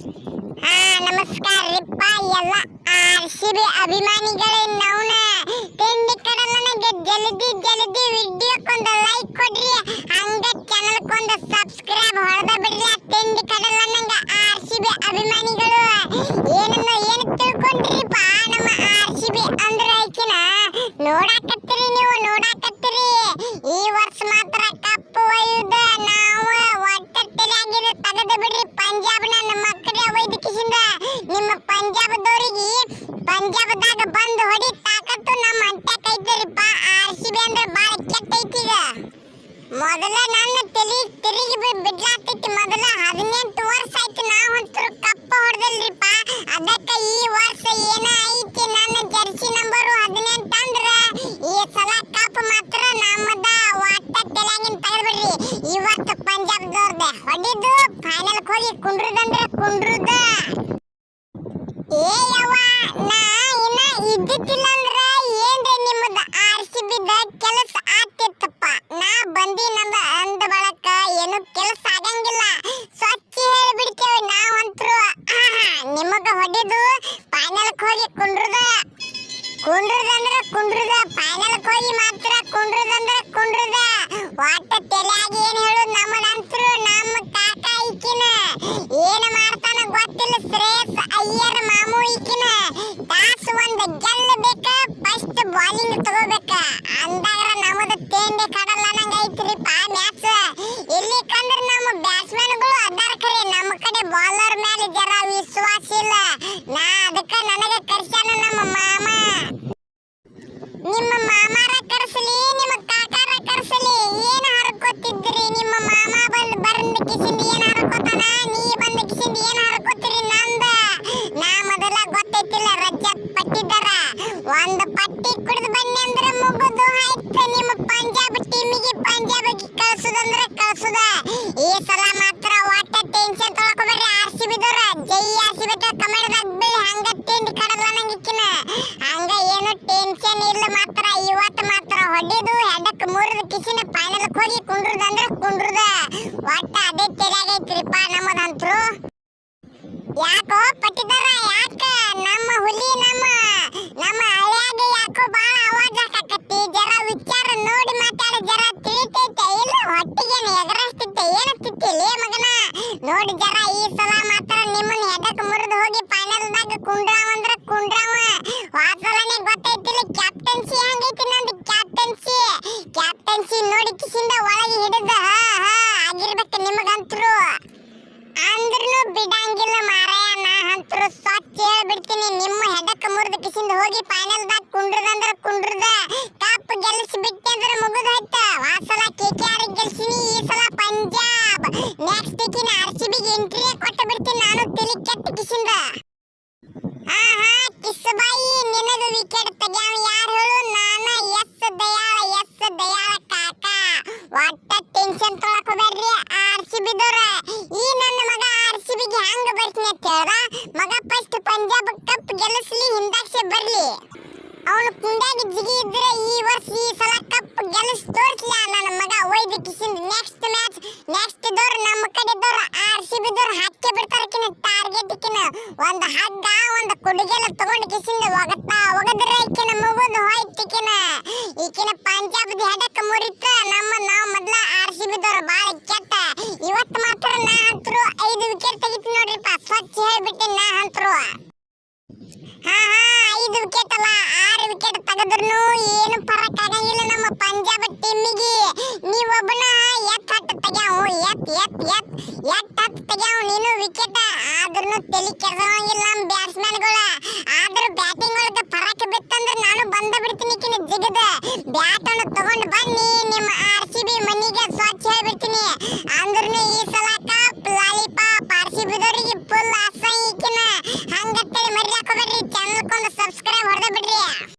ಹಾ, ನಮಸ್ಕಾರ ರೀಪ್ಪ. ಎಲ್ಲ ಆರ್ ಸಿ ಬಿ ಅಭಿಮಾನಿಗಳೇ ನೌನ ತಿಂಡಿ ಕಡಲನಿಗೆ ಜಲ್ದಿ ಜಲ್ದಿ ವಿಡಿಯೋಕ್ಕೊಂದು ಲೈಕ್ ಕೊಡ್ರಿ. बंद होली ಫೈನಲ್ ಹೋಗಿ ಕುಂಡ್ರದ. ಕುಂಡ್ರದಂದ್ರ ಕುಂಡ್ರದ. ಫೈನಲ್ ಹೋಗಿ ಮಾತ್ರ ಕುಂಡ್ರದಂದ್ರ ಕುಂಡ್ರದ. ಒಟ್ಟ ತಲೆಯಾಗಿ ಏನ್ ಹೇಳು ನಮ್ಮದಂತ್ರು ನಮ್ಮ ಕಾಕ ಈಕಿನ. ಏನ್ ಮಾಡ್ತಾನ ಗೊತ್ತಿಲ್ಲ, ಶ್ರೇಯಸ್ ಅಯ್ಯರ್ ಮಾಮು ಈಕಿನ. ಟಾಸ್ ಒಂದ್ ಗೆಲ್ಲಬೇಕ ಫಸ್ಟ್ ಬಾಲಿಂಗ್ ತಿಂಡಿ ಕಡಲ್ಲ ಹಂಗ ಏನು ಟೆನ್ಷನ್ ಇಲ್ಲ ಮಾತ್ರ, ಇವತ್ತು ಮಾತ್ರ ಹೊಡೆದು ಹೆಡಕ್ ಮೂರದ ಕಿಸಿನ ಫೈನಲ್ ಹೋಗಿ ಕುಂಡ್ರದಂದ್ರೆ ಕುಂಡ್ರದ. ಒಟ್ಟ ಅದೇ ತೆರೆಯಾಗೈತ್ರಿಪ್ಪ ನಮ್ಮದಂತ್ರು. ಯಾಕೋ ಪಟ್ಟಿದಾರ, ಯಾಕ? ನಮ್ಮ ಹುಲಿ, ನಮ್ಮ ನಮ್ಮ ಹಳ್ಯಾಗ ಯಾಕೋ ಬಾಳ ಅವಾಜ್ ಹಾಕಕತ್ತಿ. ಜರ ವಿಚಾರ ನೋಡಿ ಮಾತಾಡ, ಜರ ತಿಳಿತೈತೆ. ಇಲ್ಲ ಹೊಟ್ಟಿಗೆ ಎಗರಸ್ತಿತ್ತೆ, ಏನತ್ತಿತ್ತೆ? ಲೇ ಮಗನ, ನೋಡಿ ಜರ ಈ ಸಲ ಮಾತ್ರ ನಿಮ್ಮನ್ನ ಹೆಡಕ್ ಮುರಿದು ಹೋಗಿ ಫೈನಲ್ದಾಗ ಕುಂಡ್ರಾವ ಕಿಸಿಂದ ಒಳಗೆ ಹಿಡಿದ, ಹಾ ಹಾ, ಆಗಿರ್ಬೇಕು ನಿಮಗಂತ್ರು. ಅಂದ್ರೂ ಬಿಡಂಗಿಲ್ಲ ಮಾರಾಯ, ನಾ ಅಂತರು ಸ್ವಚ್ಛ ಹೇಳ್ಬಿಡ್ತೀನಿ. ನಿಮ್ಮ ಹೆಡಕ್ಕೆ ಮುರಿದ ಕಿಸಿಂದ ಹೋಗಿ ಫೈನಲ್ದಾಗ ಕುಂಡ್ರದಂದ್ರ ಕುಂಡಾಗ ಜಿಗಿ ಇದ್ರೆ ಈ ವರ್ಷ ಈ ಸಲ ಕಪ್ ಗೆಲ್ಲಿಸ್ ತೋರಿಸ್ಲ? ನನ್ನ ಮಗ ಒಯ್ದು ಕಿಸಿಂದ ನೆಕ್ಸ್ಟ್ ಮ್ಯಾಚ್ ನೆಕ್ಸ್ಟ್ ದವ್ರು ನಮ್ಮ ಕಡೆದವ್ರು ಆರ್ ಸಿ ಬಿದವ್ರು ಹಾಕಿ ಬಿಡ್ತಾರ ಕಿನ ಟಾರ್ಗೆಟ್ ಕಿನ ಒಂದ್ ಹಗ್ಗ, ಒಂದ್ ಕುಡುಗೆಲ್ಲ ತಗೊಂಡು ಕಿಸಿಂದ ಒಗತ್ತಾ ಒಗದ್ರೆ ಈಕಿನ ಮುಗುದು ಹೋಯ್ತಿಕಿನ ಈಕಿನ ಪಂಜಾಬ್ದ ಹೆಡಕ್ ಮುರಿತ. ನಮ್ಮ ನಾವು ಮೊದ್ಲ ಆರ್ ಸಿ ಬಿದವ್ರು ಬಾಳ ಕೆಟ್ಟ. ಇವತ್ತು ಮಾತ್ರ ನಾ ಹಂತರು ಐದು ವಿಕೆಟ್ ತೆಗಿತೀನಿ ನೋಡ್ರಿಪ್ಪ. ಸ್ವಚ್ಛ ಹೇಳ್ಬಿಟ್ಟೆ ನಾ Let me